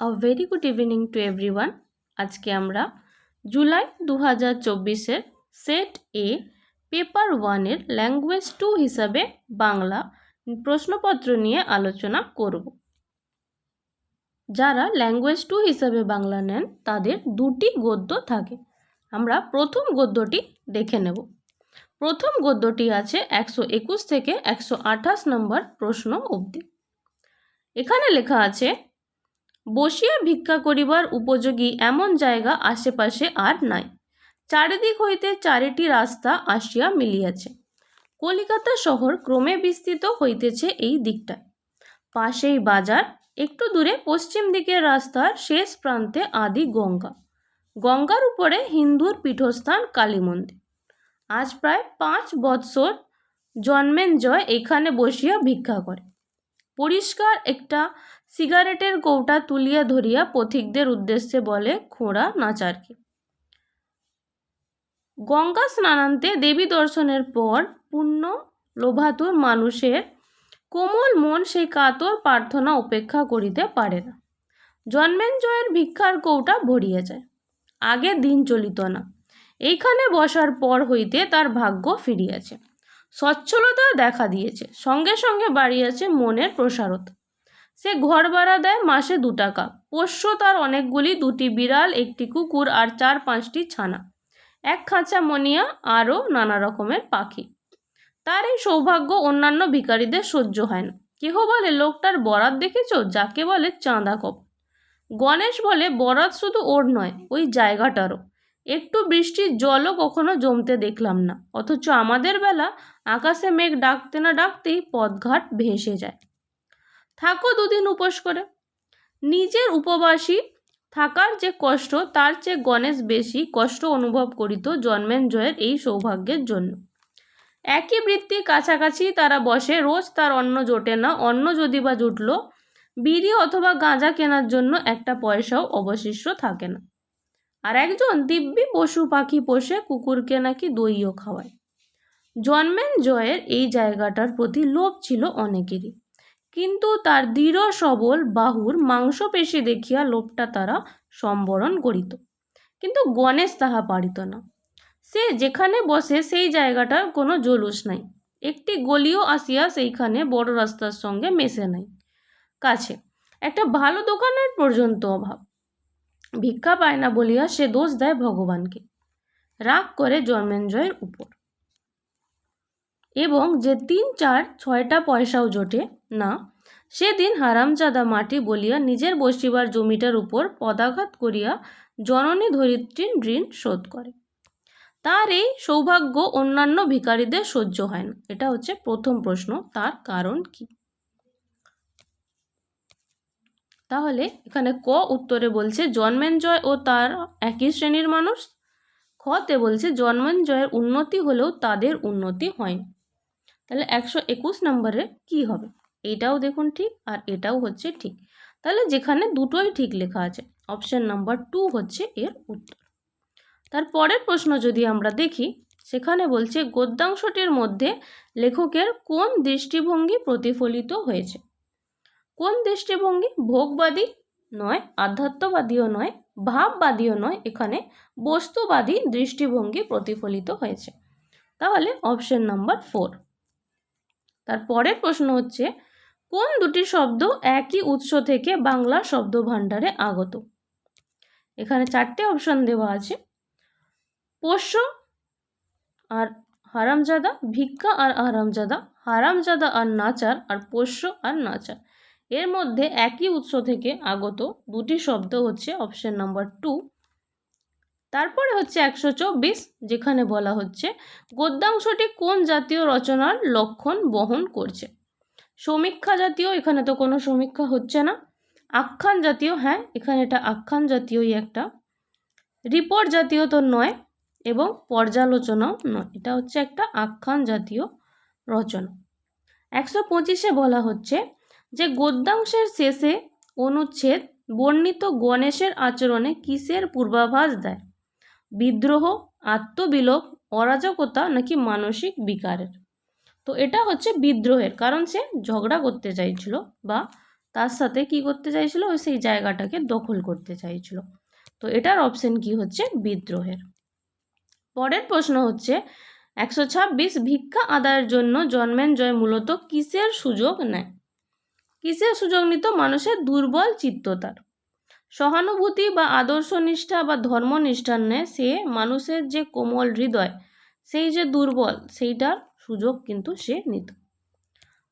A very good evening to everyone আজকে আমরা July দু হাজার চব্বিশের সেট এ পেপার ওয়ানের ল্যাঙ্গুয়েজ টু হিসাবে বাংলা প্রশ্নপত্র নিয়ে আলোচনা করব। যারা ল্যাঙ্গুয়েজ টু হিসাবে বাংলা নেন, তাদের দুটি গদ্য থাকে। আমরা প্রথম গদ্যটি দেখে নেব। প্রথম গদ্যটি আছে একশো একুশ থেকে একশো আঠাশ নম্বর প্রশ্ন অবধি। এখানে লেখা আছে বসিয়া ভিক্ষা করিবার উপযোগী এমন জায়গা আশেপাশে আর নাই। চারিদিক হইতে চারিটি রাস্তা আসিয়া মিলিয়াছে। কলিকাতা শহর ক্রমে বিস্তৃত হইতেছে এই দিকটায়। পাশেই বাজার, একটু দূরে পশ্চিম দিকের রাস্তার শেষ প্রান্তে আদি গঙ্গা। গঙ্গার উপরে হিন্দুর পীঠস্থান কালী মন্দির। আজ প্রায় পাঁচ বৎসর জন্মেঞ্জয় এখানে বসিয়া ভিক্ষা করে। পরিষ্কার একটা সিগারেটের কৌটা তুলিয়া ধরিয়া পথিকদের উদ্দেশ্যে বলে, খোঁড়া নাচারকে গঙ্গা স্নানান্তে দেবী দর্শনের পর পুণ্য লোভাতুর মানুষের কোমল মন সেই কাতর প্রার্থনা উপেক্ষা করিতে পারে না। জন্মেঞ্জয়ের ভিক্ষার কৌটা ভরিয়া যায়। আগে দিন চলিত না। এইখানে বসার পর হইতে তার ভাগ্য ফিরিয়াছে। সচ্ছলতা দেখা দিয়েছে। সঙ্গে সঙ্গে বাড়িয়াছে মনের প্রসারতা। সে ঘর ভাড়া দেয় মাসে দু টাকা। পোষ্য তার অনেকগুলি, দুটি বিড়াল, একটি কুকুর আর চার পাঁচটি ছানা। এক খাঁচা মনিয়া আরও নানা রকমের পাখি। তার এই সৌভাগ্য অন্যান্য ভিকারীদের সহ্য হয় না। কেহ বলে, লোকটার বরাত দেখেছ? যাকে বলে, চাঁদা কপ। গণেশ বলে, বরাত শুধু ওর নয়, ওই জায়গাটারও। একটু বৃষ্টির জলও কখনো জমতে দেখলাম না। অথচ আমাদের বেলা আকাশে মেঘ ডাকতে না ডাকতেই পথঘাট ভেসে যায়। থাকো দুদিন উপোস করে। নিজের উপবাসী থাকার যে কষ্ট, তার চেয়ে গণেশ বেশি কষ্ট অনুভব করিত জন্মেঞ্জয়ের এই সৌভাগ্যের জন্য। একই বৃত্তি কাছাকাছি তারা বসে, রোজ তার অন্ন জোটে না, অন্ন যদি বা জুটল, বিড়ি অথবা গাঁজা কেনার জন্য একটা পয়সাও অবশিষ্ট থাকে না। আর একজন দিব্যি পশু পাখি পোষে, কুকুরকে নাকি দইও খাওয়ায়। জন্মেন জয়ের এই জায়গাটার প্রতি লোভ ছিল অনেকেরই। কিন্তু তার দৃঢ় সবল বাহুর মাংসপেশি দেখিয়া লোভটা তারা সম্বরণ করিত। কিন্তু গণেশ তাহা পারিত না। সে যেখানে বসে সেই জায়গাটার কোনো জলুস নাই। একটি গলিও আসিয়া সেইখানে বড় রাস্তার সঙ্গে মেশে নাই। কাছে একটা ভালো দোকানের পর্যন্ত অভাব। ভিক্ষা পায় না বলিয়া সে দোষ দেয় ভগবানকে। রাগ করে জন্মেঞ্জয়ের উপর। এবং যে তিন চার ছয়টা পয়সাও জোটে না। সেদিন হারামজাদা মাটি বলিয়া নিজের বসিবার জমিটার উপর পদাঘাত করিয়া জননী ধরিত্রীর ঋণ শোধ করে। তার এই সৌভাগ্য অন্যান্য ভিখারিদের সহ্য হয় না। এটা হচ্ছে প্রথম প্রশ্ন, তার কারণ কি? তাহলে এখানে ক উত্তরে বলছে, জন্মেঞ্জয় ও তার একই শ্রেণির মানুষ খতে বলছে, জন্মেঞ্জয়ের উন্নতি হলেও তাদের উন্নতি হয়নি তাহলে একশো একুশ নম্বরে কি হবে? এইটাও দেখুন ঠিক আর এটাও হচ্ছে ঠিক। তাহলে যেখানে দুটোই ঠিক লেখা আছে অপশান নাম্বার টু হচ্ছে এর উত্তর। তার পরের প্রশ্ন যদি আমরা দেখি, সেখানে বলছে, গদ্যাংশটির মধ্যে লেখকের কোন দৃষ্টিভঙ্গি প্রতিফলিত হয়েছে? কোন দৃষ্টিভঙ্গি? ভোগবাদী নয়, আধ্যাত্মবাদীও নয়, ভাববাদীও নয়, এখানে বস্তুবাদী দৃষ্টিভঙ্গি প্রতিফলিত হয়েছে। তাহলে অপশন নাম্বার ফোর তার পরের প্রশ্ন হচ্ছে কোন দুটি শব্দ একই উৎস থেকে বাংলা শব্দ ভাণ্ডারে আগত? এখানে চারটে অপশন দেওয়া আছে। পোষ্য আর হারামজাদা, ভিক্ষা আর হারামজাদা হারামজাদা আর নাচার আর পোষ্য আর নাচার। এর মধ্যে একই উৎস থেকে আগত দুটি শব্দ হচ্ছে অপশন নাম্বার টু তারপরে হচ্ছে একশো চব্বিশ, যেখানে বলা হচ্ছে, গদ্যাংশটি কোন জাতীয় রচনার লক্ষণ বহন করছে? সমীক্ষা জাতীয়, এখানে তো কোনো সমীক্ষা হচ্ছে না। আখ্যান জাতীয় হ্যাঁ এখানে এটা আখ্যান জাতীয়ই একটা। রিপোর্ট জাতীয় তো নয় এবং পর্যালোচনাও নয়। এটা হচ্ছে একটা আখ্যান জাতীয় রচনা। একশো পঁচিশে বলা হচ্ছে যে গদ্যাংশের শেষে অনুচ্ছেদ বর্ণিত গণেশের আচরণে কিসের পূর্বাভাস দেয়? বিদ্রোহ, আত্মবিলোপ, অরাজকতা নাকি মানসিক বিকারের? তো এটা হচ্ছে বিদ্রোহের, কারণ সে ঝগড়া করতে চাইছিল বা তার সাথে কি করতে চাইছিল? ওই সেই জায়গাটাকে দখল করতে চাইছিল। তো এটার অপশন কি হচ্ছে? বিদ্রোহের। পরের প্রশ্ন হচ্ছে, একশো ছাব্বিশ ভিক্ষা আদায়ের জন্য জন্মেঞ্জয় মূলত কিসের সুযোগ নেয়? কিসের সুযোগ নিত? মানুষের দুর্বল চিত্ততার। সহানুভূতি বা আদর্শনিষ্ঠা বা ধর্মনিষ্ঠার নেয় সে মানুষের যে কোমল হৃদয়, সেই যে দুর্বল, সেইটার সুযোগ কিন্তু সে নিত।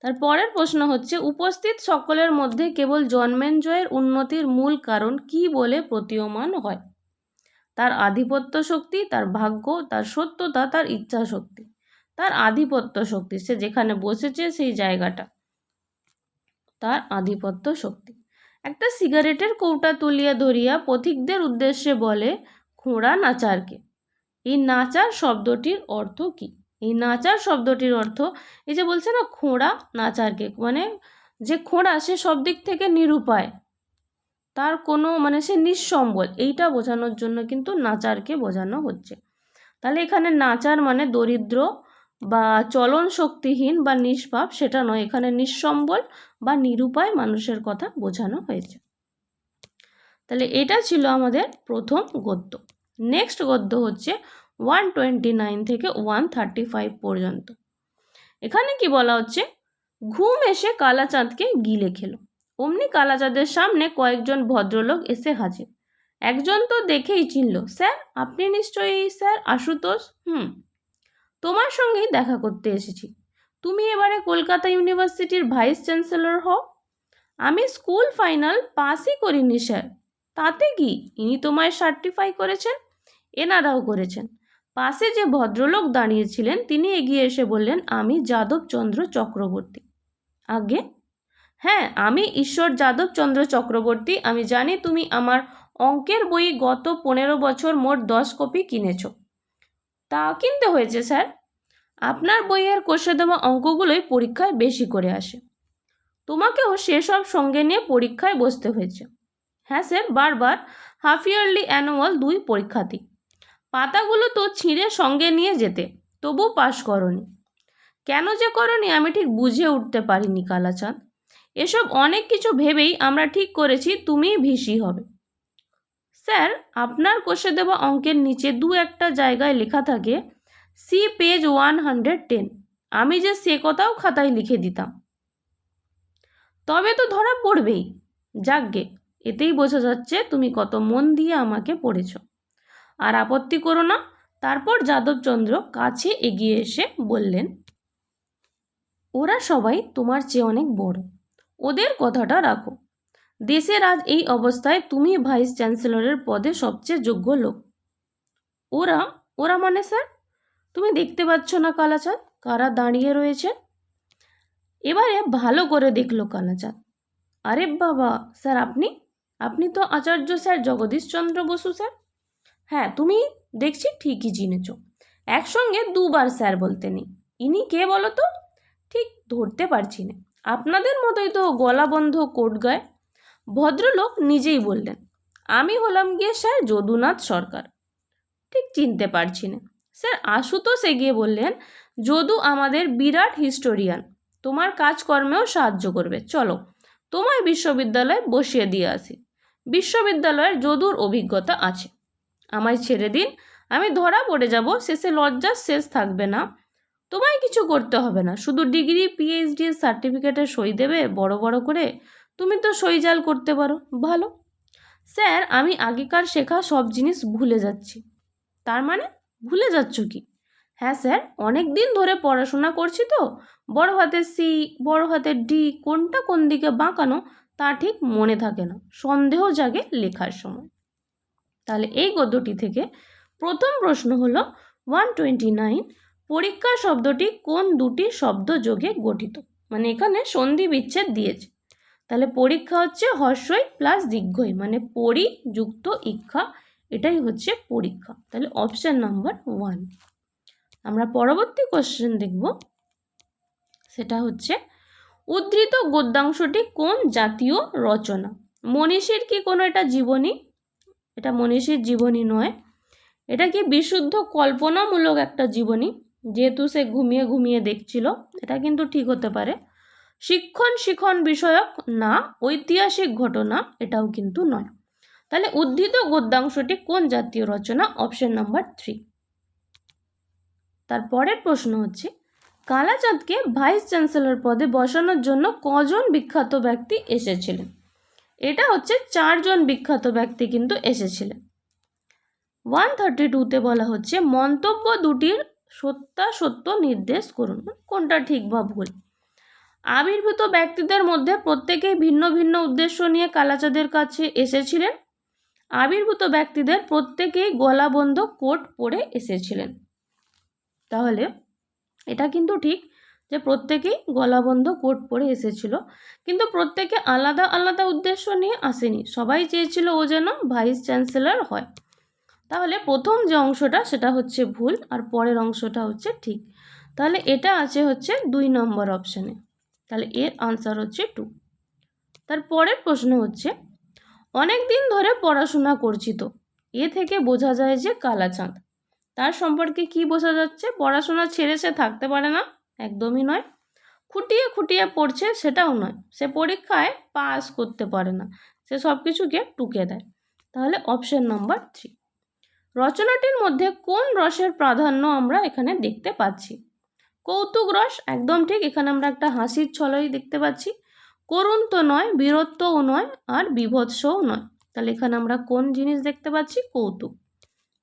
তার পরের প্রশ্ন হচ্ছে, উপস্থিত সকলের মধ্যে কেবল জন্মেঞ্জয়ের উন্নতির মূল কারণ কি বলে প্রতীয়মান হয়? তার আধিপত্য শক্তি, তার ভাগ্য, তার সত্যতা, তার ইচ্ছা শক্তি, তার আধিপত্য শক্তি, সে যেখানে বসেছে সেই জায়গাটা, তার আধিপত্য শক্তি। একটা সিগারেটের কৌটা তুলিয়া ধরিয়া পথিকদের উদ্দেশ্যে বলে, খোঁড়া নাচারকে। এই নাচার শব্দটির অর্থ কি? এই নাচার শব্দটির অর্থ, এই যে বলছে না খোঁড়া নাচারকে মানে যে খোঁড়া সে সব দিক থেকে নিরুপায়। তার কোনো মানে সে নিঃসম্বল এইটা বোঝানোর জন্য কিন্তু নাচারকে বোঝানো হচ্ছে। তাহলে এখানে নাচার মানে দরিদ্র বা চলন শক্তিহীন বা নিষ্পাপ, সেটা নয়, এখানে নিঃসম্বল বা নিরুপায় মানুষের কথা বোঝানো হয়েছে। তাহলে এটা ছিল আমাদের প্রথম গদ্য। নেক্সট গদ্য হচ্ছে ওয়ান টোয়েন্টি নাইন থেকে ওয়ান থার্টি ফাইভ পর্যন্ত। এখানে কি বলা হচ্ছে? ঘুম এসে কালাচাঁদকে গিলে খেলো। অমনি কালাচাঁদের সামনে কয়েকজন ভদ্রলোক এসে হাজির। একজন তো দেখেই চিনল, স্যার, আপনি নিশ্চয়ই স্যার আশুতোষ? হুম, তোমার সঙ্গেই দেখা করতে এসেছি। তুমি এবারে কলকাতা ইউনিভার্সিটির ভাইস চ্যান্সেলর হও? আমি স্কুল ফাইনাল পাসই করিনি, স্যার। তাতে কি? ইনি তোমায় সার্টিফাই করেছেন? এনারাও করেছেন। পাশে যে ভদ্রলোক দাঁড়িয়েছিলেন, তিনি এগিয়ে এসে বললেন, আমি যাদবচন্দ্র চক্রবর্তী। আগে? হ্যাঁ আমি ঈশ্বর যাদবচন্দ্র চক্রবর্তী। আমি জানি তুমি আমার অঙ্কের বই গত পনেরো বছর মোট দশ কপি কিনেছ। তা কিনতে হয়েছে, স্যার? আপনার বইয়ের কোষে দেওয়া অঙ্কগুলোই পরীক্ষায় বেশি করে আসে। তোমাকেও সেসব সঙ্গে নিয়ে পরীক্ষায় বসতে হয়েছে। হ্যাঁ স্যার, বারবার। হাফ ইয়ারলি অ্যানুয়াল দুই পরীক্ষাতেই পাতাগুলো তো ছিঁড়ে সঙ্গে নিয়ে যেতে, তবু পাশ করনি। কেন যে করনি আমি ঠিক বুঝে উঠতে পারিনি, কালাচাঁদ। এসব অনেক কিছু ভেবেই আমরা ঠিক করেছি, তুমিই ভিসি হবে। স্যার, আপনার কোষে দেওয়া অঙ্কের নিচে দু একটা জায়গায় লেখা থাকে, see page one hundred ten. আমি যে সে কথাও খাতায় লিখে দিতাম। তবে তো ধরা পড়বেই। যাকগে এতেই বোঝা যাচ্ছে তুমি কত মন দিয়ে আমাকে পড়েছ। আর আপত্তি করো না। তারপর যাদবচন্দ্র কাছে এগিয়ে এসে বললেন, ওরা সবাই তোমার চেয়ে অনেক বড়। ওদের কথাটা রাখো। দেশের আজ এই অবস্থায় তুমি ভাইস চ্যান্সেলরের পদে সবচেয়ে যোগ্য লোক। ওরা ওরা মানে স্যার? তুমি দেখতে পাচ্ছ না কালাচাঁদ? কারা দাঁড়িয়ে রয়েছে? এবারে ভালো করে দেখল কালাচাঁদ। আরে বাবা, স্যার আপনি? আপনি তো আচার্য স্যার জগদীশচন্দ্র বসু স্যার। হ্যাঁ তুমি দেখছি ঠিকই চিনেছ একসঙ্গে দুবার স্যার বলতে নেই। ইনি কে বলো তো? ঠিক ধরতে পারছি না। আপনাদের মতোই তো গলা বন্ধ কোট গায়ে। ভদ্রলোক নিজেই বললেন, আমি হলাম গিয়ে স্যার যদুনাথ সরকার। ঠিক চিনতে পারছি না। স্যার আশুতোষ এগিয়ে বললেন, যদু আমাদের বিরাট হিস্টোরিয়ান। তোমার কাজকর্মেও সাহায্য করবে। চলো, তোমায় বিশ্ববিদ্যালয়ে বসিয়ে দিয়ে আসি। বিশ্ববিদ্যালয়ের যদুর অভিজ্ঞতা আছে। আমায় ছেড়ে দিন, আমি ধরা পড়ে যাব, শেষে লজ্জার শেষ থাকবে না। তোমায় কিছু করতে হবে না, শুধু ডিগ্রি পিএইচডি সার্টিফিকেটে সই দেবে, বড় বড় করে? তুমি তো সই জাল করতে পারো, ভালো। স্যার, আমি আগেকার শেখা সব জিনিস ভুলে যাচ্ছি। তার মানে ভুলে যাচ্ছ কি? হ্যাঁ স্যার, অনেক দিন ধরে পড়াশোনা করছি তো। বড় হাতের সি বড় হাতের ডি কোনটা কোন দিকে বাঁকানো তা ঠিক মনে থাকে না। সন্দেহ জাগে লেখার সময়। তাহলে এই গদ্যটি থেকে প্রথম প্রশ্ন হলো ওয়ান টোয়েন্টি নাইন পরীক্ষা শব্দটি কোন দুটি শব্দ যোগে গঠিত? মানে এখানে সন্ধি বিচ্ছেদ দিয়েছে। তাহলে পরীক্ষা হচ্ছে হর্ষই প্লাস দীর্ঘই মানে পরি যুক্ত ইক্ষা, এটাই হচ্ছে পরীক্ষা। তাহলে অপশান নাম্বার ওয়ান আমরা পরবর্তী কোশ্চেন দেখব। সেটা হচ্ছে, উদ্ধৃত গদ্যাংশটি কোন জাতীয় রচনা? মনীষীর কি কোনো এটা জীবনী? এটা মনীষীর জীবনী নয়। এটা কি বিশুদ্ধ কল্পনামূলক একটা জীবনী? যেহেতু সে ঘুমিয়ে ঘুমিয়ে দেখছিল, এটা কিন্তু ঠিক হতে পারে। শিক্ষণ শিখন বিষয়ক না, ঐতিহাসিক ঘটনা, এটাও কিন্তু নয়। তাহলে উদ্ধৃত গদ্যাংশটি কোন জাতীয় রচনা? Option number three. তারপরের প্রশ্ন হচ্ছে, কালাচাঁদকে ভাইস চ্যান্সেলর পদে বসানোর জন্য কজন বিখ্যাত ব্যক্তি এসেছিলেন? এটা হচ্ছে চারজন বিখ্যাত ব্যক্তি কিন্তু এসেছিলেন। ওয়ান থার্টি টুতে বলা হচ্ছে, মন্তব্য দুটির সত্যাসত্য নির্দেশ করুন। কোনটা ঠিক বা ভুল? আবির্ভূত ব্যক্তিদের মধ্যে প্রত্যেকেই ভিন্ন ভিন্ন উদ্দেশ্য নিয়ে কালাচাঁদের কাছে এসেছিলেন। আবির্ভূত ব্যক্তিদের প্রত্যেকেই গলাবন্ধ কোট পরে এসেছিলেন। তাহলে এটা কিন্তু ঠিক। যে প্রত্যেকেই গলাবন্ধ কোট পরে এসেছিল। কিন্তু প্রত্যেকে আলাদা আলাদা উদ্দেশ্য নিয়ে আসেনি। সবাই চেয়েছিল ও যেন ভাইস চ্যান্সেলর হয়। তাহলে প্রথম যে অংশটা, সেটা হচ্ছে ভুল আর পরের অংশটা হচ্ছে ঠিক। তাহলে এটা আছে হচ্ছে দুই নম্বর অপশানে। তাহলে এর আনসার হচ্ছে টু তার পরের প্রশ্ন হচ্ছে, অনেক দিন ধরে পড়াশোনা করছি তো। এ থেকে বোঝা যায় যে কালাচাঁদ। তার সম্পর্কে কি বোঝা যাচ্ছে? পড়াশোনা ছেড়ে সে থাকতে পারে না। একদমই নয়। খুঁটিয়ে খুঁটিয়ে পড়ছে সেটাও নয়। সে পরীক্ষায় পাস করতে পারে না। সে সব কিছুকে টুকে দেয়। তাহলে অপশন নম্বর থ্রি রচনাটির মধ্যে কোন রসের প্রাধান্য আমরা এখানে দেখতে পাচ্ছি? কৌতুক রস, একদম ঠিক, এখানে আমরা একটা হাসির ছলই দেখতে পাচ্ছি। করুণ তো নয়, বীরত্বও নয়, আর বিভৎসও নয়। তাহলে এখানে আমরা কোন জিনিস দেখতে পাচ্ছি? কৌতুক।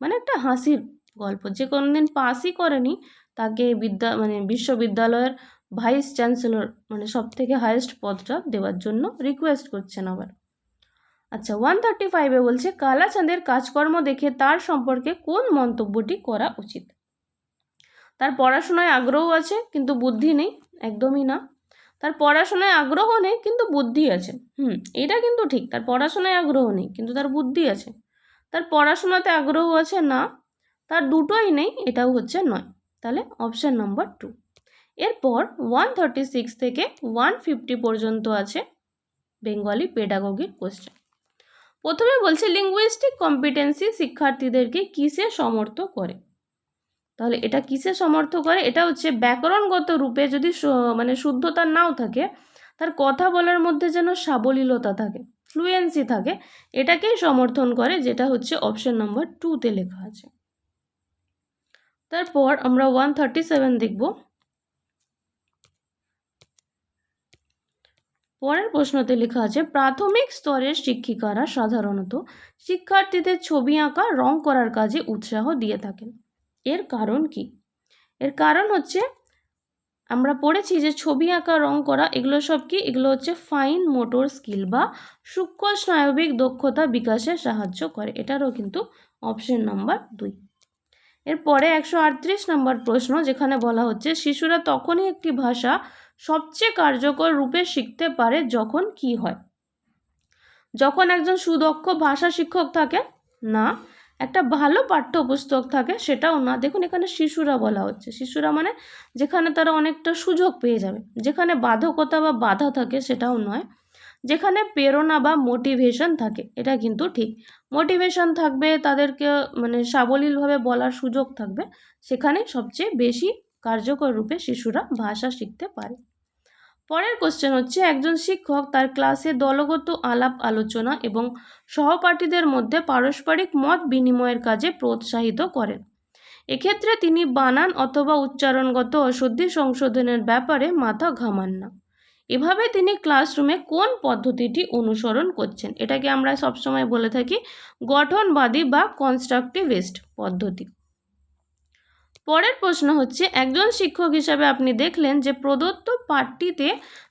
মানে একটা হাসির গল্প। যে কোনো দিন পাসই করেনি, তাকে বিদ্যা মানে বিশ্ববিদ্যালয়ের ভাইস চ্যান্সেলর মানে সব থেকে হায়েস্ট পদটা দেওয়ার জন্য রিকোয়েস্ট করছেন আবার। আচ্ছা ওয়ান থার্টি ফাইভে বলছে, কালাচাঁদের কাজকর্ম দেখে তার সম্পর্কে কোন মন্তব্যটি করা উচিত? তার পড়াশোনায় আগ্রহ আছে, কিন্তু বুদ্ধি নেই, একদমই না। তার পড়াশোনায় আগ্রহ নেই, কিন্তু বুদ্ধি আছে। হুম, এটা কিন্তু ঠিক, তার পড়াশোনায় আগ্রহ নেই, কিন্তু তার বুদ্ধি আছে। তার পড়াশোনাতে আগ্রহ আছে না তার দুটোই নেই, এটাও হচ্ছে নয়। তাহলে অপশান নম্বর টু এরপর ওয়ান থার্টি সিক্স থেকে ওয়ান ফিফটি পর্যন্ত আছে বেঙ্গলি পেডাগোগির কোশ্চেন প্রথমে বলছে লিঙ্গুইস্টিক কম্পিটেন্সি শিক্ষার্থীদেরকে কিসে সমর্থ করে? তাহলে এটা কিসে সমর্থ করে? এটা হচ্ছে ব্যাকরণগত রূপে যদি মানে শুদ্ধতা নাও থাকে, তার কথা বলার মধ্যে যেন সাবলীলতা থাকে ফ্লুয়েন্সি থাকে, এটাকেই সমর্থন করে, যেটা হচ্ছে অপশন নম্বর টুতে লেখা আছে। তারপর আমরা ওয়ান থার্টি সেভেন দেখব। পরের প্রশ্নতে লেখা আছে, প্রাথমিক স্তরের শিক্ষিকারা সাধারণত শিক্ষার্থীদের ছবি আঁকা, রং করার কাজে উৎসাহ দিয়ে থাকেন। এর কারণ কি? এর কারণ হচ্ছে, আমরা পড়েছি যে ছবি আঁকা, রং করা, এগুলো সব কি? এগুলো হচ্ছে ফাইন মোটর স্কিল বা সূক্ষ্ম স্নায়বিক দক্ষতা বিকাশে সাহায্য করে। এটারও কিন্তু অপশন নাম্বার দুই। এরপরে একশো আটত্রিশ নম্বর প্রশ্ন, যেখানে বলা হচ্ছে, শিশুরা তখনই একটি ভাষা সবচেয়ে কার্যকর রূপে শিখতে পারে যখন কি হয়? যখন একজন সুদক্ষ ভাষা শিক্ষক থাকে, না, একটা ভালো পাঠ্যপুস্তক থাকে, সেটাও না। দেখুন, এখানে শিশুরা বলা হচ্ছে। শিশুরা মানে যেখানে তারা অনেকটা সুযোগ পেয়ে যাবে। যেখানে বাধকতা বা বাধা থাকে, সেটাও নয়। যেখানে প্রেরণা বা মোটিভেশন থাকে, এটা কিন্তু ঠিক। মোটিভেশন থাকবে, তাদেরকে মানে সাবলীলভাবে বলার সুযোগ থাকবে। সেখানে সবচেয়ে বেশি কার্যকর রূপে শিশুরা ভাষা শিখতে পারে। পরের কোশ্চেন হচ্ছে, একজন শিক্ষক তার ক্লাসে দলগত আলাপ আলোচনা এবং সহপাঠীদের মধ্যে পারস্পরিক মত বিনিময়ের কাজে প্রোৎসাহিত করেন। এক্ষেত্রে তিনি বানান অথবা উচ্চারণগত অশুদ্ধি সংশোধনের ব্যাপারে মাথা ঘামান না। এভাবে তিনি ক্লাসরুমে কোন পদ্ধতিটি অনুসরণ করছেন? এটাকে আমরা সবসময় বলে থাকি গঠনবাদী বা কনস্ট্রাকটিভিস্ট পদ্ধতি। পরের প্রশ্ন হচ্ছে, একজন শিক্ষক হিসাবে আপনি দেখলেন যে প্রদত্ত পাঠটিতে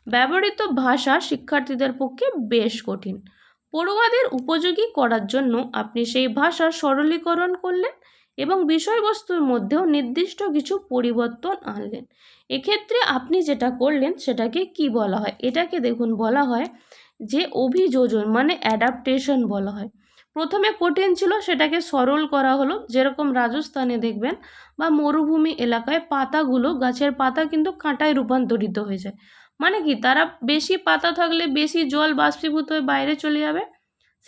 ব্যবহৃত ভাষা শিক্ষার্থীদের পক্ষে বেশ কঠিন। পড়ুয়াদের উপযোগী করার জন্য আপনি সেই ভাষা সরলীকরণ করলেন এবং বিষয়বস্তুর মধ্যেও নির্দিষ্ট কিছু পরিবর্তন আনলেন। এক্ষেত্রে আপনি যেটা করলেন সেটাকে কি বলা হয়? এটাকে দেখুন, বলা হয় যে অভিযোজন মানে অ্যাডাপ্টেশন বলা হয়। প্রথমে কঠিন ছিল, সেটাকে সরল করা হলো। যেরকম রাজস্থানে দেখবেন বা মরুভূমি এলাকায় পাতাগুলো, গাছের পাতা কিন্তু কাঁটায় রূপান্তরিত হয়ে যায়। মানে কি? তারা বেশি পাতা থাকলে বেশি জল বাষ্পীভূত হয়ে বাইরে চলে যাবে।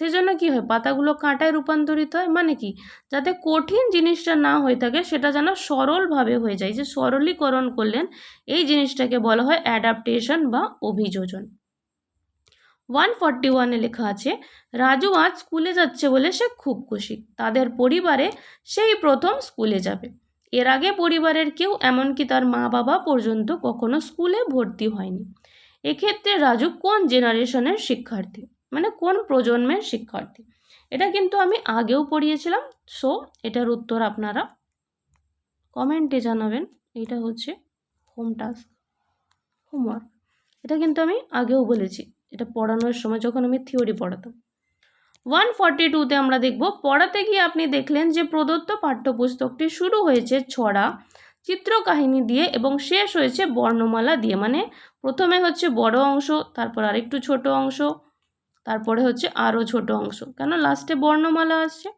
সেই জন্য কী হয়? পাতাগুলো কাঁটায় রূপান্তরিত হয় মানে কি? যাতে কঠিন জিনিসটা না হয়ে থাকে সেটা যেন সরলভাবে হয়ে যায়। যে সরলীকরণ করলেন, এই জিনিসটাকে বলা হয় অ্যাডাপ্টেশন বা অভিযোজন। ওয়ান ফর্টি ওয়ানে লেখা আছে, রাজু আজ স্কুলে যাচ্ছে বলে সে খুব খুশি। তাদের পরিবারে সেই প্রথম স্কুলে যাবে। এর আগে পরিবারের কেউ, এমনকি তার মা বাবা পর্যন্ত কখনো স্কুলে ভর্তি হয়নি। এক্ষেত্রে রাজু কোন জেনারেশনের শিক্ষার্থী? মানে কোন প্রজন্মের শিক্ষার্থী? এটা কিন্তু আমি আগেও পড়িয়েছিলাম সো এটার উত্তর আপনারা কমেন্টে জানাবেন। এটা হচ্ছে হোম টাস্ক হোমওয়ার্ক এটা কিন্তু আমি আগেও বলেছি, এটা পড়ানোর সময় যখন আমি থিওরি পড়াতাম। ওয়ান ফর্টি টুতে আমরা দেখব, পড়াতে গিয়ে আপনি দেখলেন যে প্রদত্ত পাঠ্যপুস্তকটি শুরু হয়েছে ছড়া, চিত্রকাহিনী দিয়ে এবং শেষ হয়েছে বর্ণমালা দিয়ে। মানে প্রথমে হচ্ছে বড় অংশ, তারপর আরেকটু ছোট অংশ তারপরে হচ্ছে আরও ছোট অংশ। কেন লাস্টে বর্ণমালা আসছে।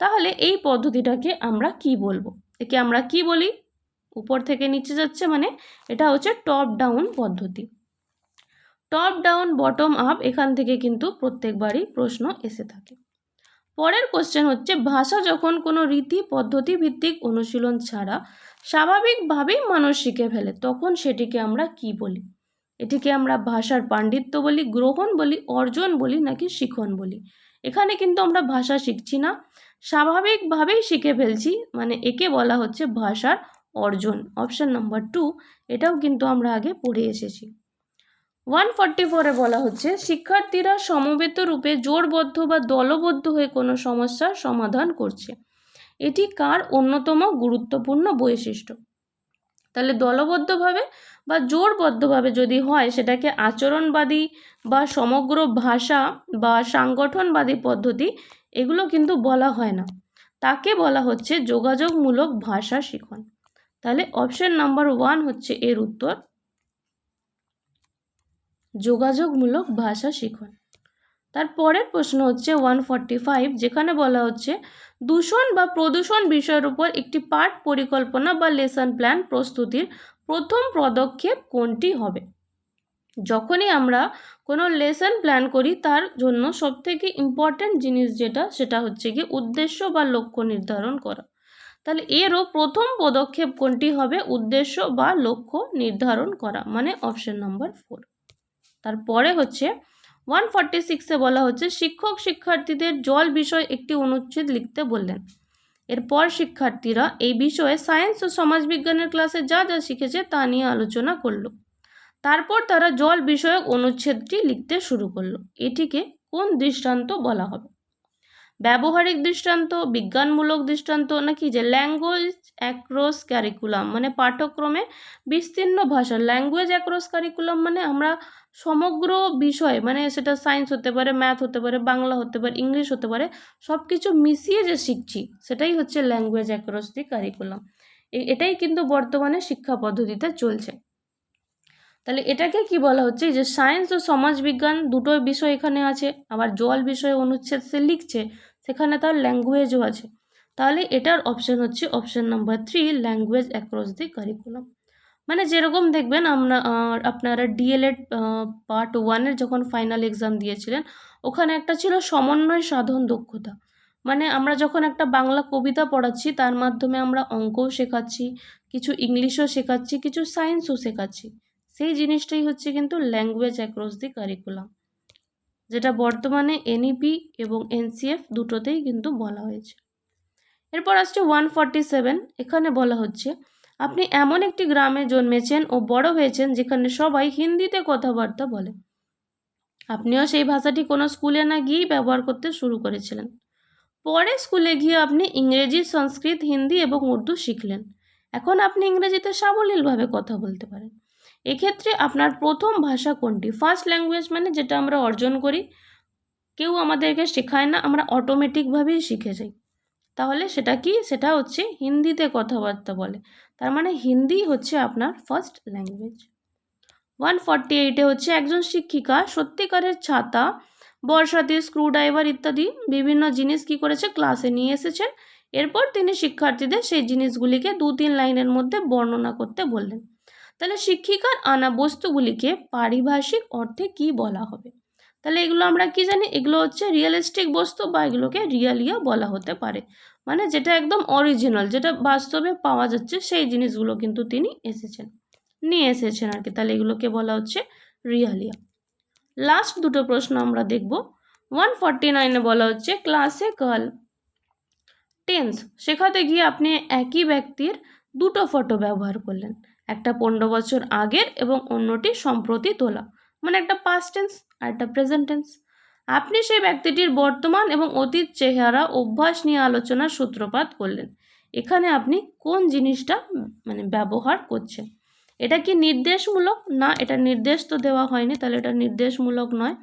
তাহলে এই পদ্ধতিটাকে আমরা কি বলব? একে আমরা কি বলি? উপর থেকে নিচে যাচ্ছে মানে এটা হচ্ছে টপ ডাউন পদ্ধতি। টপ ডাউন বটম আপ এখান থেকে কিন্তু প্রত্যেকবারই প্রশ্ন এসে থাকে। পরের কোশ্চেন হচ্ছে, ভাষা যখন কোনো রীতি, পদ্ধতি ভিত্তিক অনুশীলন ছাড়া স্বাভাবিকভাবেই মানুষ শিখে ফেলে, তখন সেটিকে আমরা কি বলি? এটিকে আমরা ভাষার পাণ্ডিত্য বলি, গ্রহণ বলি, অর্জন বলি নাকি শিখন বলি। এখানে কিন্তু আমরা ভাষা শিখছি না, স্বাভাবিকভাবেই শিখে ফেলছি মানে একে বলা হচ্ছে ভাষার অর্জন। অপশান নাম্বার টু, এটাও কিন্তু আমরা আগে পড়ে এসেছি। ওয়ান ফর্টি ফোরে বলা হচ্ছে, শিক্ষার্থীরা সমবেত রূপে জোরবদ্ধ বা দলবদ্ধ হয়ে কোনো সমস্যার সমাধান করছে। এটি কার অন্যতম গুরুত্বপূর্ণ বৈশিষ্ট্য? তাহলে দলবদ্ধভাবে বা জোরবদ্ধভাবে যদি হয় সেটাকে আচরণবাদী বা সমগ্র ভাষা বা সাংগঠনবাদী পদ্ধতি, এগুলো কিন্তু বলা হয় না। তাকে বলা হচ্ছে যোগাযোগমূলক ভাষা শিখন। তাহলে অপশন নাম্বার ওয়ান হচ্ছে এর উত্তর। যোগাযোগমূলক ভাষা শিখন। তার পরের প্রশ্ন হচ্ছে ওয়ান ফর্টি ফাইভ যেখানে বলা হচ্ছে দূষণ বা প্রদূষণ বিষয়ের উপর একটি পাঠ পরিকল্পনা বা লেসন প্ল্যান প্রস্তুতির প্রথম পদক্ষেপ কোনটি হবে? যখনই আমরা কোনো লেসন প্ল্যান করি, তার জন্য সবথেকে ইম্পর্ট্যান্ট জিনিস যেটা, সেটা হচ্ছে কি উদ্দেশ্য বা লক্ষ্য নির্ধারণ করা। তাহলে এরও প্রথম পদক্ষেপ কোনটি হবে? উদ্দেশ্য বা লক্ষ্য নির্ধারণ করা মানে অপশন নম্বর ফোর তারপরে হচ্ছে ওয়ান ফর্টি সিক্সে বলা হচ্ছে শিক্ষক শিক্ষার্থীদের জল বিষয় একটি অনুচ্ছেদ লিখতে বললেন। এরপর শিক্ষার্থীরা এই বিষয়ে সায়েন্স ও সমাজবিজ্ঞানের ক্লাসে যা যা শিখেছে তা নিয়ে আলোচনা করল। তারপর তারা জল বিষয়ক অনুচ্ছেদটি লিখতে শুরু করল। এটিকে কোন দৃষ্টান্ত বলা হবে? ব্যবহারিক দৃষ্টান্ত, বিজ্ঞানমূলক দৃষ্টান্ত নাকি যে ল্যাঙ্গুয়েজ অ্যাক্রোস ক্যারিকুলাম মানে পাঠ্যক্রমে বিস্তীর্ণ ভাষা ল্যাঙ্গুয়েজ অ্যাক্রোস ক্যারিকুলাম মানে আমরা সমগ্র বিষয় মানে সেটা সায়েন্স হতে পারে ম্যাথ হতে পারে, বাংলা হতে পারে ইংলিশ হতে পারে সব কিছু মিশিয়ে যে শিখছি, সেটাই হচ্ছে ল্যাঙ্গুয়েজ অ্যাক্রোস দি কারিকুলাম এটাই কিন্তু বর্তমানে শিক্ষা পদ্ধতিতে চলছে। তাহলে এটাকে কি বলা হচ্ছে? যে সায়েন্স ও সমাজবিজ্ঞান দুটো বিষয় এখানে আছে, আবার জল বিষয়ে অনুচ্ছেদ সে লিখছে, সেখানে তার ল্যাঙ্গুয়েজও আছে। তাহলে এটার অপশন হচ্ছে option number three language across the curriculum মানে যেরকম দেখবেন আমরা আপনারা ডিএলএড পার্ট ওয়ানের যখন ফাইনাল এক্সাম দিয়েছিলেন, ওখানে একটা ছিল সমন্বয় সাধন দক্ষতা। মানে আমরা যখন একটা বাংলা কবিতা পড়াচ্ছি, তার মাধ্যমে আমরা অঙ্কও শেখাচ্ছি, কিছু ইংলিশও শেখাচ্ছি, কিছু সায়েন্সও শেখাচ্ছি। সেই জিনিসটাই হচ্ছে কিন্তু ল্যাঙ্গুয়েজ অ্যাক্রস দি কারিকুলাম যেটা বর্তমানে এনইপি এবং এনসিএফ দুটোতেই কিন্তু বলা হয়েছে। এরপর আসছে ওয়ান ফর্টি সেভেন এখানে বলা হচ্ছে, আপনি এমন একটি গ্রামে জন্মেছেন ও বড় হয়েছেন যেখানে সবাই হিন্দিতে কথাবার্তা বলে। আপনিও সেই ভাষাটি কোনো স্কুলে না গিয়েই ব্যবহার করতে শুরু করেছিলেন। পরে স্কুলে গিয়ে আপনি ইংরেজি, সংস্কৃত, হিন্দি এবং উর্দু শিখলেন। এখন আপনি ইংরেজিতে সাবলীলভাবে কথা বলতে পারেন। এক্ষেত্রে আপনার প্রথম ভাষা কোনটি? ফার্স্ট ল্যাঙ্গুয়েজ মানে যেটা আমরা অর্জন করি। কেউ আমাদেরকে শেখায় না, আমরা অটোমেটিকভাবেই শিখে যাই। তাহলে সেটা কি? সেটা হচ্ছে হিন্দিতে কথাবার্তা বলে। তার মানে হিন্দি হচ্ছে আপনার ফার্স্ট ল্যাঙ্গুয়েজ ওয়ান ফর্টি এইটে হচ্ছে একজন শিক্ষিকা সত্যিকারের ছাতা, বর্ষাতি স্ক্রুড্রাইভার ইত্যাদি বিভিন্ন জিনিস কি করেছে? ক্লাসে নিয়ে এসেছেন। এরপর তিনি শিক্ষার্থীদের সেই জিনিসগুলিকে দু তিন লাইনের মধ্যে বর্ণনা করতে বললেন। তাহলে শিক্ষিকার আনা বস্তুগুলিকে পারিভাষিক অর্থে কি বলা হবে? তাহলে এগুলো আমরা কি জানি? এগুলো হচ্ছে রিয়েলিস্টিক বস্তু বা এগুলোকে রিয়ালিও বলা হতে পারে। মানে যেটা একদম অরিজিনাল যেটা বাস্তবে পাওয়া যাচ্ছে সেই জিনিসগুলো কিন্তু তিনি এসেছেন। নিয়ে এসেছেন আর কি তাহলে এগুলোকে বলা হচ্ছে রিয়ালিয়া লাস্ট দুটো প্রশ্ন আমরা দেখব। ওয়ান ফর্টি নাইনে বলা হচ্ছে ক্লাসে কাল টেন্স শেখাতে গিয়ে আপনি একই ব্যক্তির দুটো ফটো ব্যবহার করলেন। একটা পনেরো বছর আগের এবং অন্যটি সম্প্রতি তোলা। মানে একটা পাস্ট টেন্স আর একটা প্রেজেন্ট টেন্স আপনি সেই ব্যক্তিটির বর্তমান এবং অতীত চেহারা, অভ্যাস নিয়ে আলোচনার সূত্রপাত করলেন। এখানে আপনি কোন জিনিসটা মানে ব্যবহার করছেন? এটা কি নির্দেশমূলক? না, এটা নির্দেশ তো দেওয়া হয়নি, তাহলে এটা নির্দেশমূলক নয়।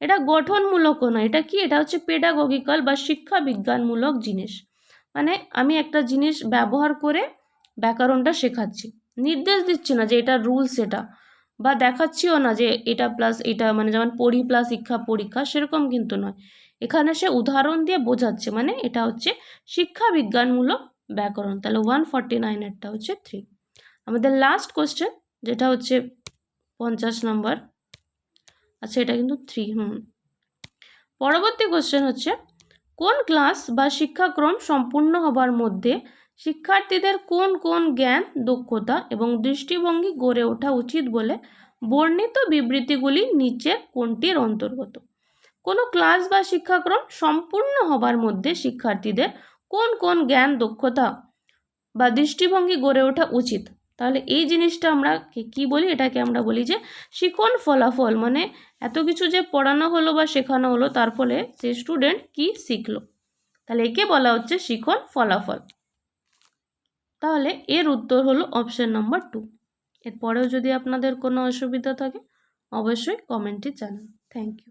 এটা গঠনমূলকও নয়। এটা কি? এটা হচ্ছে পেডাগগিক্যাল বা শিক্ষা বিজ্ঞানমূলক জিনিস। মানে আমি একটা জিনিস ব্যবহার করে ব্যাকরণটা শেখাচ্ছি। নির্দেশ দিচ্ছি না যে এটা রুলস এটা বা দেখাচ্ছিও না যে এটা প্লাস এটা মানে যেমন পড়ি প্লাস শিক্ষা পরীক্ষা সেরকম কিন্তু নয়। এখানে সে উদাহরণ দিয়ে বোঝাচ্ছে মানে এটা হচ্ছে শিক্ষা বিজ্ঞানমূলক ব্যাকরণ। তাহলে ওয়ান ফর্টি নাইনেরটা হচ্ছে থ্রি আমাদের লাস্ট কোশ্চেন যেটা হচ্ছে পঞ্চাশ নম্বর আচ্ছা এটা কিন্তু থ্রি হুম। পরবর্তী কোশ্চেন হচ্ছে, কোন ক্লাস বা শিক্ষাক্রম সম্পূর্ণ হবার মধ্যে শিক্ষার্থীদের কোন কোন জ্ঞান, দক্ষতা এবং দৃষ্টিভঙ্গি গড়ে ওঠা উচিত বলে বর্ণিত বিবৃতিগুলি নিচে কোনটির অন্তর্গত। কোনো ক্লাস বা শিক্ষাক্রম সম্পূর্ণ হবার মধ্যে শিক্ষার্থীদের কোন কোন জ্ঞান, দক্ষতা বা দৃষ্টিভঙ্গি গড়ে ওঠা উচিত? তাহলে এই জিনিসটা আমরা কি বলি? এটাকে আমরা বলি যে শিখন ফলাফল মানে এত কিছু যে পড়ানো হলো বা শেখানো হলো, তার ফলে সে স্টুডেন্ট কি শিখলো? তাহলে একে বলা হচ্ছে শিখন ফলাফল। তাহলে এর উত্তর হলো অপশান নম্বর টু এরপরেও যদি আপনাদের কোনো অসুবিধা থাকে, অবশ্যই কমেন্টে জানান। Thank you